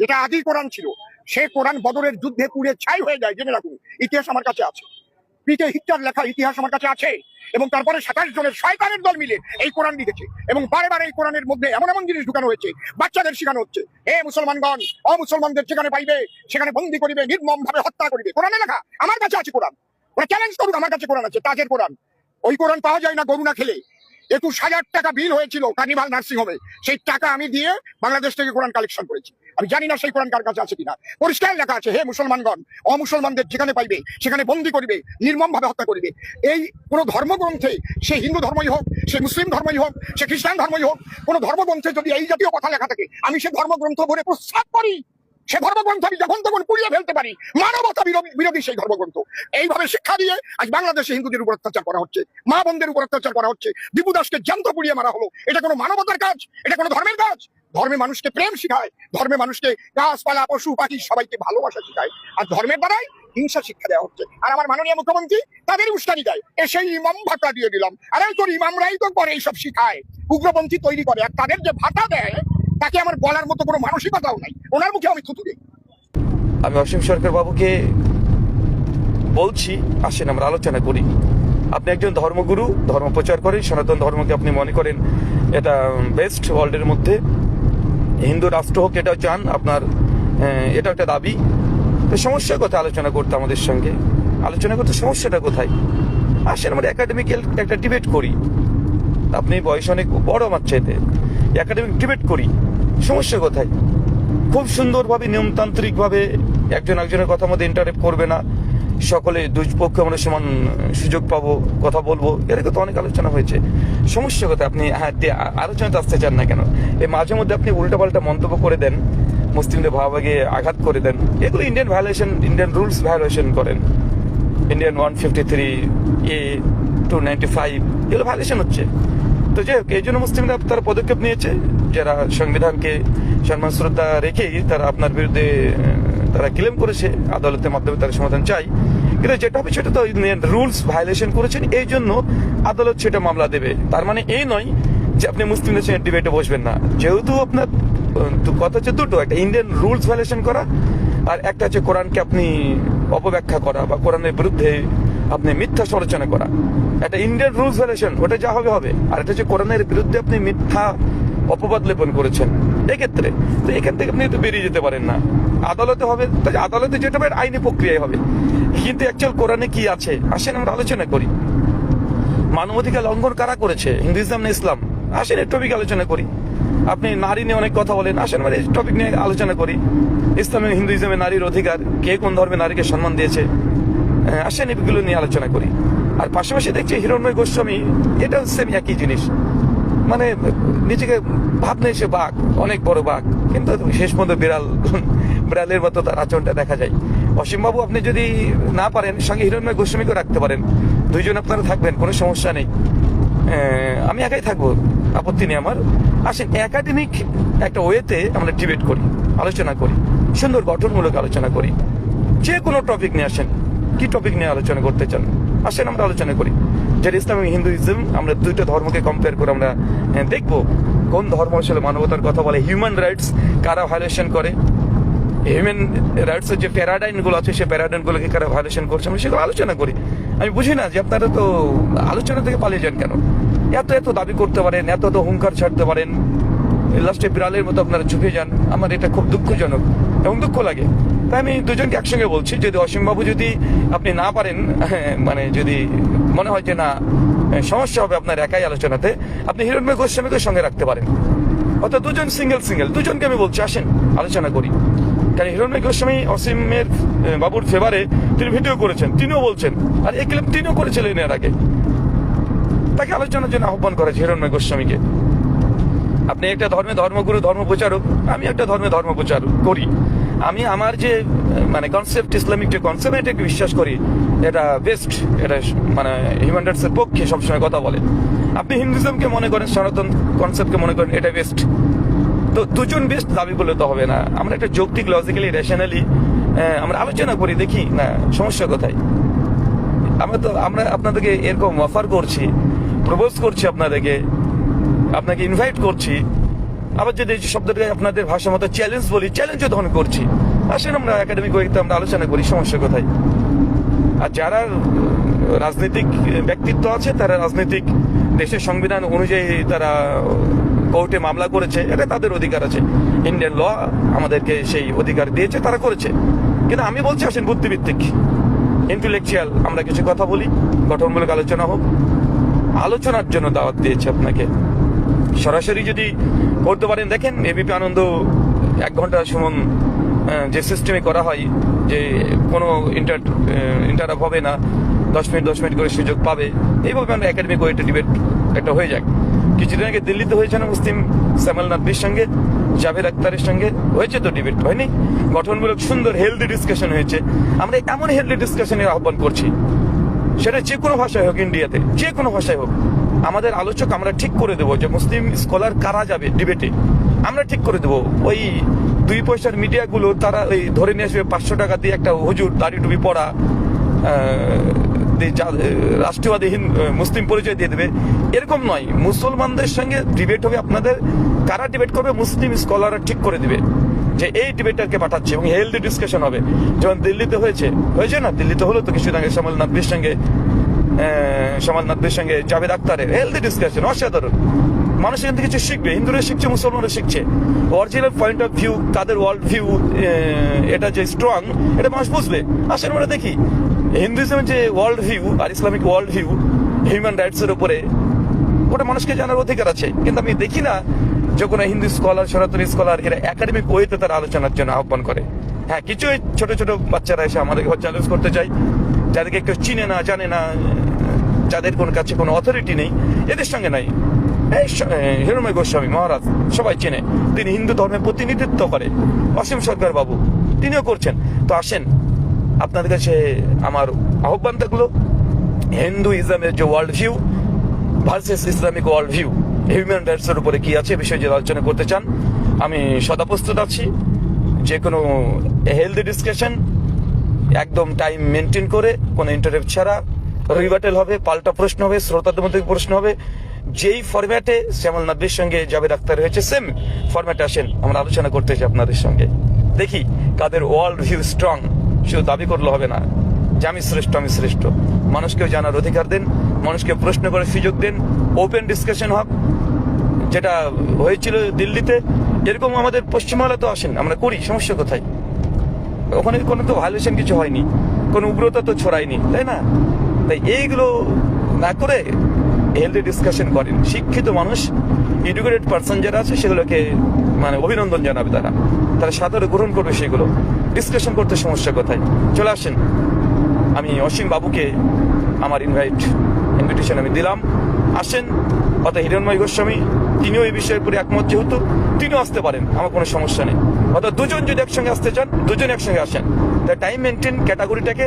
যেটা আদি কোরআন ছিল, সে কোরআন বদরের যুদ্ধে পুড়ে ছাই হয়ে যায়, জেনে রাখুন, ইতিহাস আমার কাছে আছে। পিঠে হিটলার লেখা ইতিহাস আমার কাছে আছে, এবং তারপরে সাতাশ জনের শয়তানের দল মিলে এই কোরআন লিখেছে, এবং বারে বারে এই কোরআনের মধ্যে এমন এমন জিনিস ঢুকানো হয়েছে, বাচ্চাদের শেখানো হচ্ছে। হে মুসলমানগণ, অমুসলমানদের যেখানে পাইবে, সেখানে বন্দি করিবে নির্মম ভাবে হত্যা করিবে। কোরআনে লেখা, আমার কাছে আছে কোরআন। ওরা চ্যালেঞ্জ করুক, আমার কাছে কোরআন আছে, তাজের কোরআন। ওই কোরআন পাওয়া যায় না গরু না খেলে। একুশ হাজার টাকা বিল হয়েছিল কার্নিভাল নার্সিং হোমে সেই টাকা আমি দিয়ে বাংলাদেশ থেকে কোরআন কালেকশন করেছি। আমি জানি না সেই কোরআন কার কাছে আছে কিনা। পরিষ্কার লেখা আছে, হে মুসলমানগণ, অমুসলমানদের যেখানে পাইবে, সেখানে বন্দি করিবে নির্মম ভাবে হত্যা করিবে। এই কোন ধর্মগ্রন্থে, সে হিন্দু ধর্মই হোক, সে মুসলিম ধর্মই হোক, সে খ্রিস্টান ধর্মই হোক, কোন ধর্মগ্রন্থে যদি এই জাতীয় কথা লেখা থাকে, আমি সে ধর্মগ্রন্থ ভরে প্রস্তাব করি। সে ধর্মগ্রন্থ আমি যখন তখন পুড়িয়ে ফেলতে পারি। মানবতা বিরোধী- সেই ধর্মগ্রন্থ। এইভাবে শিক্ষা দিয়ে আজ বাংলাদেশে হিন্দুদের উপর অত্যাচার করা হচ্ছে, মা বোনদের উপর অত্যাচার করা হচ্ছে। দীপু দাসকে যন্ত্র পুড়িয়ে মারা হলো। এটা কোনো মানবতার কাজ? এটা কোনো ধর্মের কাজ? ধর্মে মানুষকে প্রেম শিখায়, ধর্মে মানুষকে গাছপালা, পশু, পাখি সবাইকে ভালোবাসা শিখায়। আর ধর্মের দ্বারাই হিংসা শিক্ষা দেওয়া হচ্ছে। আর আমার মাননীয় মুখ্যমন্ত্রী তাদের উস্কানি দেয়। এসে ইমাম ভাতা দিয়ে দিলাম। আরে তোর ইমামরাই তো করে এইসব শিখায়। উগ্রপন্থী তৈরি করে। আর তাদের যে ভাতা দেয়, তাকে আমার বলার মতো কোনো মানসিকতাও নাই। ওনার মুখে আমি থুতু দিই। আমি অসীম সরকার বাবুকে বলছি, আসেন আমরা আলোচনা করি। আপনি একজন ধর্মগুরু, ধর্ম প্রচার করেন, সনাতন ধর্মকে আপনি মনে করেন, এটা বেস্ট ওয়ার্ল্ডের মধ্যে। হিন্দু রাষ্ট্র হোক, এটাও চান আপনার এটা একটা দাবি। তো সমস্যার কথা আলোচনা করতে আমাদের সঙ্গে। আলোচনা করতে সমস্যাটা কোথায়? আসেন, আমরা একাডেমিক্যাল একটা ডিবেট করি। আপনি বয়স অনেক বড় আমার চাইতে। একাডেমিক ডিবেট করি। সমস্যা কোথায়? খুব সুন্দরভাবে, নিয়মতান্ত্রিকভাবে একজন একজনের কথা মধ্যে ইন্টারেক্ট করবে না। সকলে দুই পক্ষে আমরা সমান সুযোগ পাবো, কথা বলব এরকম তো অনেক আলোচনা হয়েছে। সমস্যা কথা আপনি হ্যাঁ আলোচনাতে আসতে চান না কেন? এই মাঝে মধ্যে আপনি উল্টাপাল্টা মন্তব্য করে দেন, মুসলিমদের ভাবাগে আঘাত করে দেন। এগুলো Indian violation Indian rules violation করেন। Indian one fifty three A two ninety five এগুলো ভায়োলেশন হচ্ছে। তো যাই হোক এই জন্য মুসলিমরা তারা পদক্ষেপ নিয়েছে, যারা সংবিধানকে সম্মান, শ্রদ্ধা রেখেই তারা আপনার বিরুদ্ধে তারা ক্লেম করেছে, আদালতের মাধ্যমে তারা সমাধান চাই কিন্তু যেটা হবে সেটা তো রুলস ভায়োলেশন করেছেন, এই জন্য আদালত সেটা মামলা দেবে। তার মানে এই নয় যে আপনি মুসলিমদের সঙ্গে ডিবেটে বসবেন না। যেহেতু আপনার কথা হচ্ছে দুটো, একটা ইন্ডিয়ান রুলস ভায়োলেশন করা, আর একটা হচ্ছে কোরআনকে আপনি অপব্যাখ্যা করা বা কোরআনের বিরুদ্ধে আপনি মিথ্যা সমালোচনা করা। একটা ইন্ডিয়ান রুলস ভায়োলেশন ওটা যা হবে হবে। আর এটা হচ্ছে কোরআনের বিরুদ্ধে আপনি মিথ্যা অপবাদ লেপন করেছেন, এক্ষেত্রে। তো এখান থেকে আপনি তো বেরিয়ে যেতে পারেন না। আদালতে হবে আদালতে যেটা হবে, আইনি প্রক্রিয়ায় হবে। কিন্তু অ্যাকচুয়াল কোরআনে কি আছে, আসেন আমরা আলোচনা করি। মানবাধিকার লঙ্ঘন কারা করেছে? হিন্দুইজম না ইসলাম? আসেন এই টপিক আলোচনা করি। আপনি নারী নিয়ে অনেক কথা বলেন, আসেন এই টপিক নিয়ে আলোচনা করি। ইসলামে হিন্দুইজমে নারীর অধিকার, কে কোন ধর্মে নারীকে সম্মান দিয়েছে? আসেন এগুলো নিয়ে আলোচনা করি। আর পাশাপাশি দেখছি হিরণ্ময় গোস্বামী, এটাও সেম একই জিনিস। মানে নিজেকে ভাবনে সে বাঘ, অনেক বড় বাঘ। কিন্তু শেষ পর্যন্ত বিড়াল, বিড়ালের মতো তার আচরণটা দেখা যায়। অসীমবাবু, আপনি যদি না পারেন, সঙ্গে হিরণ্ময় গোস্বামীকে রাখতে পারেন। দুইজন আপনারা থাকবেন, কোনো সমস্যা নেই। আমি একাই থাকব, আপত্তি নেই আমার। আসেন, একাডেমিক একটা ওয়েতে আমরা ডিবেট করি, আলোচনা করি, সুন্দর গঠনমূলক আলোচনা করি। যে কোনো টপিক নিয়ে আসেন। কি টপিক নিয়ে আলোচনা করতে চান? আসেন, আমরা আলোচনা করি। যেটা ইসলাম হিন্দুইজম, আমরা দুইটা ধর্মকে কম্পেয়ার করে আমরা দেখব কোন ধর্ম আসলে মানবতার কথা বলে হিউম্যান রাইটস কারা ভায়োলেশন করে হিউম্যান রাইটস যে প্যারাডাইনগুলো আছে, সেই প্যারাডাইন গুলোকে কারা ভায়োলেশন করছে আমি সেগুলো আলোচনা করি। আমি বুঝি না যে আপনারা তো আলোচনা থেকে পালিয়ে যান কেন? এত এত দাবি করতে পারেন, এত এত হুঙ্কার ছাড়তে পারেন। লাস্টে বিড়ালের মতো আপনারা চুপে যান, আমার এটা খুব দুঃখজনক এবং দুঃখ লাগে। তাই আমি দুজনকে একসঙ্গে বলছি, যদি অসীমবাবু যদি আপনি না পারেন মানে যদি মনে হয় যে না, সমস্যা হবে আপনার একাই আলোচনাতে, আপনি হিরণময় গোস্বামীকে সঙ্গে রাখতে পারেন। অর্থাৎ দুজন সিঙ্গেল সিঙ্গেল, দুজনকে আমি বলছি, আসেন, আলোচনা করি। কারণ হিরণময় গোস্বামী অসীমের বাবুর ফেভারে তিনি ভিডিও করেছেন, তিনিও বলছেন, আর এই ক্লেম তিনিও করেছিলেন এর আগে। তাকে আলোচনার জন্য আহ্বান করেছে হিরণময় গোস্বামীকে। আপনি একটা ধর্মে ধর্মগুরু ধর্ম প্রচারক আমি একটা ধর্মে ধর্ম প্রচার করি। আমি আমার যে মানে কনসেপ্ট ইসলামিক যে কনসেপ্ট এটাকে বিশ্বাস করি, এটা বেস্ট এটা মানে হিউম্যান পক্ষে সবসময় কথা বলে। আপনি হিন্দুজমকে মনে করেন, সনাতন কনসেপ্টকে মনে করেন, এটা বেস্ট তো দুজন বেস্ট দাবি করলে তো হবে না। আমরা একটা যৌক্তিক লজিক্যালি রেশনালি আমরা আলোচনা করি, দেখি, না, সমস্যা কোথায়? আমরা তো, আমরা আপনাদেরকে এরকম অফার করছি প্রপোজ করছি আপনাদেরকে, আপনাকে ইনভাইট করছি আবার যদি এই শব্দটাকে আপনাদের ভাষা মতো চ্যালেঞ্জ বলি চ্যালেঞ্জও তখন করছি। আসেন আমরা একাডেমিক ওয়েতে আমরা আলোচনা করি, সমস্যা কোথায়? আর যারা রাজনৈতিক ব্যক্তিত্ব আছে, তারা রাজনৈতিক দেশের সংবিধান অনুযায়ী তারা কোর্টে মামলা করেছে, এটা তাদের অধিকার আছে। ইন্ডিয়ান ল আমাদেরকে সেই অধিকার দিয়েছে, তারা করেছে। কিন্তু আমি বলছি, আসেন বুদ্ধিভিত্তিক ইন্টেলেকচুয়াল আমরা কিছু কথা বলি, গঠনমূলক আলোচনা হোক। আলোচনার জন্য দাওয়াত দিয়েছে আপনাকে। সরাসরি যদি করতে পারেন। দেখেন এবিপি আনন্দ, এক ঘণ্টা সমান যে সিস্টেমে করা হয়, যে কোনো ইন্টার ইন্টারাপ হবে না, দশ মিনিট দশ মিনিট করে সুযোগ পাবে। এইভাবে আমরা একাডেমিক ওয়েটে ডিবেট একটা হয়ে যাক। কিছুদিন আগে দিল্লিতে হয়েছে না মুসলিম শ্যামল নাদবির সঙ্গে, জাভেদ আক্তারের সঙ্গে? হয়েছে তো ডিবেট হয়নি? গঠনমূলক সুন্দর হেলদি ডিসকাশন হয়েছে। আমরা এমন হেলদি ডিসকাশনের আহ্বান করছি। সেটা যে কোনো ভাষায় হোক ইন্ডিয়াতে, যে কোনো ভাষায় হোক। আমাদের আলোচক আমরা ঠিক করে দেবো যে মুসলিম স্কলার কারা যাবে ডিবেটে। আমরা ঠিক করে দেবো। ওই দুই পয়সার মিডিয়াগুলো তারা ওই ধরে নিয়ে আসবে, পাঁচশো টাকা দিয়ে একটা হুজুর দাড়ি টুপি পড়া রাষ্ট্রবাদী মুসলিম পরিচয় দিয়ে দেবে। এরকম নয়। মুসলমানদের সঙ্গে ডিবেট হবে আপনাদের। কারা ডিবেট করবে? মুসলিম স্কলাররা ঠিক করে দিবে। যে এই ডিবেটারকে পাঠাচ্ছে এবং হেলদি ডিসকাশন হবে। যেমন দিল্লিতে হয়েছে হয়েছে না? দিল্লিতে হলো তো কিছুদিন আগে সামাল নাদবির সঙ্গে সামাল নাদবির সঙ্গে জাভেদ আক্তারের হেলদি ডিসকাশন অসাধারণ। মানুষ এখান থেকে কিছু শিখবে, হিন্দুরা শিখছে, মুসলমানরা শিখছে। অরিজিনাল পয়েন্ট অফ ভিউ তাদের ওয়ার্ল্ড ভিউ এটা যে স্ট্রং এটা মানুষ বুঝবে। আসলে আমরা দেখি হিন্দুইজমের যে ওয়ার্ল্ড ভিউ আর Islamic world view human rights এর উপরে, ওটা মানুষকে জানার অধিকার আছে। কিন্তু আমি দেখি না যে কোনো হিন্দু স্কলার, সনাতনী স্কলার এরা একাডেমিক ওয়েতে তারা আলোচনার জন্য আহ্বান করে। হ্যাঁ কিছু ছোট ছোট বাচ্চারা এসে আমাদেরকে চ্যালেঞ্জ করতে চাই যাদেরকে কেউ চিনে না, জানে না, যাদের কোন কাছে কোনো অথরিটি নেই, এদের সঙ্গে নাই। হিরণময় গোস্বামী মহারাজ সবাই চেনে, তিনি হিন্দু ধর্মের প্রতিনিধিত্ব করে। অসীম সরকার বাবু, তিনিও করছেন। তো আসেন, আপনাদের কাছে আমার আহ্বান থাকল হিন্দুইজমের যে world view versus Islamic world view human rights এর উপরে কি আছে বিষয়ে যদি আলোচনা করতে চান, আমি সদা প্রস্তুত আছি। যে কোনো হেলদি ডিসকাশন একদম টাইম মেনটেন করে, কোনো ইন্টারভিউ ছাড়া। রিভার্টেল হবে, পাল্টা প্রশ্ন হবে, শ্রোতাদের মধ্যে প্রশ্ন হবে? যেই ফরম্যাটে শ্যামল নাদবির সঙ্গে জাভেদ আক্তার হয়েছে সেম ফরম্যাটে আসেন, আমরা আলোচনা করতে চাই আপনাদের সঙ্গে। দেখি কাদের ওয়ার্ল্ড ভিউ স্ট্রং শুধু দাবি করলে হবে না। যে আমি শ্রেষ্ঠ আমি শ্রেষ্ঠ। মানুষকেও জানার অধিকার দেন, মানুষকে প্রশ্ন করে সুযোগ দেন ওপেন ডিসকাশন হোক যেটা হয়েছিল দিল্লিতে, এরকম আমাদের পশ্চিমবাংলা তো আসেন, আমরা করি, সমস্যা কোথায়? ওখানে কোনো তো ভায়োলেশন কিছু হয়নি, কোনো উগ্রতা তো ছড়ায়নি, তাই না? তাই এইগুলো না করে হেলদি ডিসকাশন করেন। শিক্ষিত মানুষ এডুকেটেড পার্সন যারা আছে, সেগুলোকে মানে অভিনন্দন জানাবে তারা। তারা সাদরে গ্রহণ করবে সেগুলো। ডিসকাশন করতে সমস্যা কোথায়? চলে আসেন। আমি অসীম বাবুকে আমার ইনভাইট ইনভিটেশন আমি দিলাম। আসেন। অর্থাৎ হিরণময় গোস্বামী, তিনিও এই বিষয়ের উপরে একমত যেহেতু তিনিও আসতে পারেন, আমার কোনো সমস্যা নেই। অর্থাৎ দুজন যদি একসঙ্গে আসতে চান, দুজন একসঙ্গে আসেন। তাই টাইম মেনটেন ক্যাটাগরিটাকে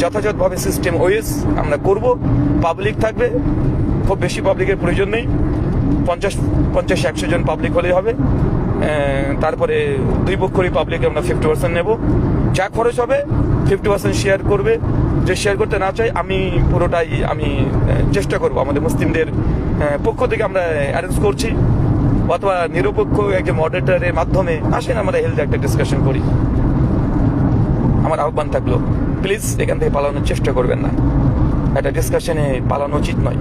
যথাযথভাবে সিস্টেম ওয়েস আমরা করব পাবলিক থাকবে, খুব বেশি পাবলিকের প্রয়োজন নেই। পঞ্চাশ পঞ্চাশ, একশো জন পাবলিক হলেই হবে। তারপরে দুই পক্ষরই পাবলিক আমরা ফিফটি পার্সেন্ট নেব। যা খরচ হবে ফিফটি পার্সেন্ট শেয়ার করবে। যে শেয়ার করতে না চাই, আমি পুরোটাই, আমি চেষ্টা করব আমাদের মুসলিমদের পক্ষ থেকে আমরা অ্যারেঞ্জ করছি, অথবা নিরপেক্ষ একজন মডারেটারের মাধ্যমে আসেন, আমরা হেলথ একটা ডিসকাশন করি। আমার আহ্বান থাকল প্লিজ এখান থেকে পালানোর চেষ্টা করবেন না। একটা ডিসকাশনে পালানো উচিত নয়।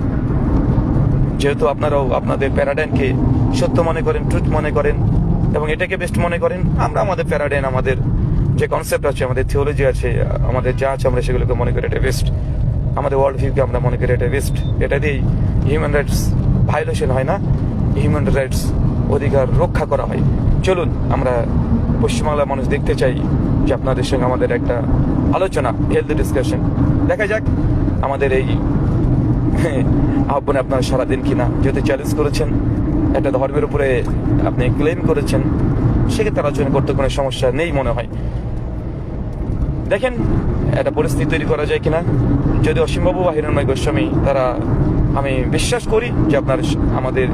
যেহেতু আপনারাও আপনাদের প্যারাডাইনকে সত্য মনে করেন ট্রুথ মনে করেন, এবং এটাকে বেস্ট মনে করেন, আমরা আমাদের প্যারাডাইন আমাদের যে কনসেপ্ট আছে, আমাদের থিওলজি আছে, আমাদের যা আছে, আমরা সেগুলোকে মনে করি এটা বেস্ট আমাদের ওয়ার্ল্ড ভিউকে আমরা মনে করি এটা বেস্ট এটা দিয়েই হিউম্যান রাইটস ভায়োলেশন হয় না। হিউম্যান রাইটস অধিকার রক্ষা করা হয়। চলুন, আমরা পশ্চিমবাংলার মানুষ দেখতে চাই যে আপনাদের সঙ্গে আমাদের একটা আলোচনা হেলথ ডিসকাশন দেখা যাক, আমাদের এই আহ্বানে আপনারা সারাদিন কিনা যেহেতু চ্যালেঞ্জ করেছেন, একটা ধর্মের উপরে আপনি ক্লেম করেছেন, সেক্ষেত্রে আলোচনা করতে কোনো সমস্যা নেই মনে হয়। দেখেন, একটা পরিস্থিতি তৈরি করা যায় কিনা? যদি অসীমবাবু বা হিরণময় গোস্বামী, তারা, আমি বিশ্বাস করি যে আপনার আমাদের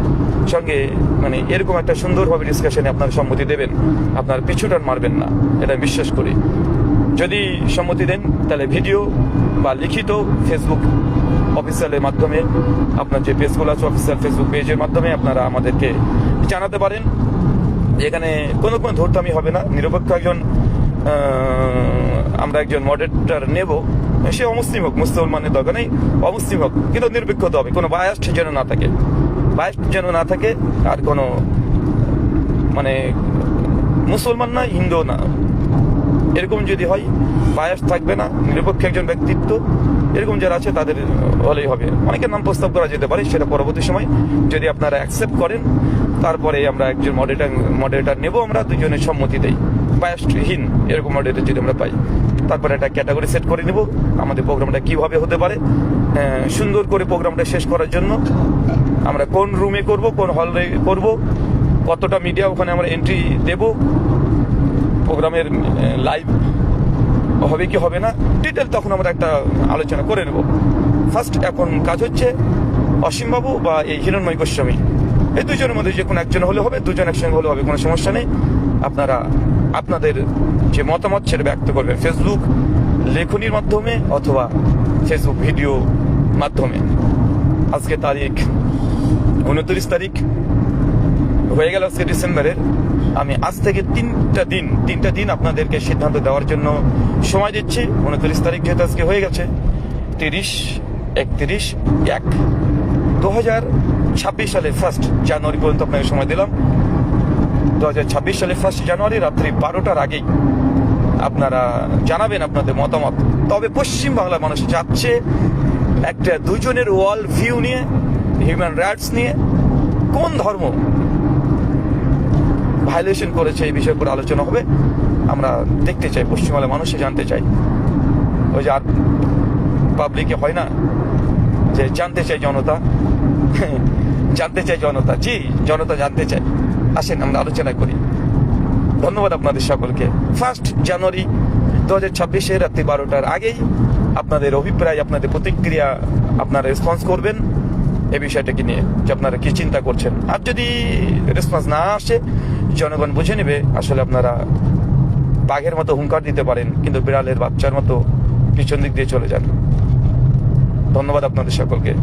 সঙ্গে মানে এরকম একটা সুন্দরভাবে ডিসকাশনে আপনার সম্মতি দেবেন। আপনার পিছুটান মারবেন না, এটা বিশ্বাস করি। যদি সম্মতি দেন, তাহলে ভিডিও বা লিখিত ফেসবুক অফিসিয়ালের মাধ্যমে, আপনার যে পেজগুলো আছে অফিসিয়াল ফেসবুক পেজের মাধ্যমে আপনারা আমাদেরকে জানাতে পারেন। এখানে কোনো কোনো ধর্তামি হবে না। নিরপেক্ষ একজন আমরা একজন মডারেটর নেব। সে অমুসলিম হোক, মুসলমানের দরকার নেই, অমুসলিম হোক, কিন্তু নিরপেক্ষ হতে হবে, কোনো বায়াস্ট যেন না থাকে। বায়াস্ট যেন না থাকে, আর কোনো মানে মুসলমান না হিন্দু না। এরকম যদি হয় বায়াস থাকবে না, নিরপেক্ষ একজন ব্যক্তিত্ব, এরকম যারা আছে তাদের হলেই হবে। অনেকের নাম প্রস্তাব করা যেতে পারে, সেটা পরবর্তী সময়। যদি আপনারা অ্যাকসেপ্ট করেন, তারপরে আমরা একজন মডারেটার মডারেটার নেব, আমরা দুজনের সম্মতি দেই। বায়াসহীন এরকম মডারেটার যদি আমরা পাই। তারপরে একটা ক্যাটাগরি সেট করে নেব, আমাদের প্রোগ্রামটা কীভাবে হতে পারে। সুন্দর করে প্রোগ্রামটা শেষ করার জন্য আমরা কোন রুমে করব, কোন হলে করব, কতটা মিডিয়া ওখানে আমরা এন্ট্রি দেব প্রোগ্রামের লাইভ হবে কি হবে না ডিটেল তখন আমরা একটা আলোচনা করে নেব। ফার্স্ট এখন কাজ হচ্ছে অসীমবাবু বা এই হিরণময় গোস্বামী। এই দুজনের মধ্যে যে কোনো একজন হলে হবে, দুজন একসঙ্গে হলে হবে, কোনো সমস্যা নেই। আপনারা আপনাদের যে মতামত সেটা ব্যক্ত করবেন। ফেসবুক লেখনির মাধ্যমে অথবা ফেসবুক ভিডিও মাধ্যমে। আজকে তারিখ উনত্রিশ তারিখ। হয়ে গেল আজকে ডিসেম্বরের। আমি আজ থেকে তিনটা দিন তিনটা দিন আপনাদেরকে সিদ্ধান্ত দেওয়ার জন্য সময় দিচ্ছি। উনত্রিশ তারিখ যেহেতু আজকে হয়ে গেছে, তিরিশ, একত্রিশ, এক। দু হাজার ছাব্বিশ সালের ফার্স্ট জানুয়ারি পর্যন্ত আপনাকে সময় দিলাম। দু সালের ফার্স্ট জানুয়ারি রাত্রি বারোটার আগেই আপনারা জানাবেন আপনাদের মতামত। তবে পশ্চিম বাংলার মানুষ যাচ্ছে একটা দুজনের ওয়ার্ল্ড ভিউ নিয়ে হিউম্যান রাইটস নিয়ে, কোন ধর্ম ভায়োলেশন করেছে এই বিষয়ের উপর আলোচনা হবে, আমরা দেখতে চাই পশ্চিমবাংলার মানুষই জানতে চাই। ওই যে পাবলিকে হয় না যে জানতে চাই জনতা, জানতে চাই জনতা, জি, জনতা জানতে চাই আসেন, আমরা আলোচনা করি। ধন্যবাদ আপনাদের সকলকে। ফার্স্ট জানুয়ারি দু হাজার ছাব্বিশে রাত্রি বারোটার আগেই আপনাদের অভিপ্রায়, আপনাদের প্রতিক্রিয়া, আপনারা রেসপন্স করবেন এই বিষয়টাকে নিয়ে, যে আপনারা কি চিন্তা করছেন। আর যদি রেসপন্স না আসে, জনগণ বুঝে নেবে, আসলে আপনারা বাঘের মতো হুঙ্কার দিতে পারেন, কিন্তু বিড়ালের বাচ্চার মতো পিছন দিক দিয়ে চলে যান। ধন্যবাদ আপনাদের সকলকে।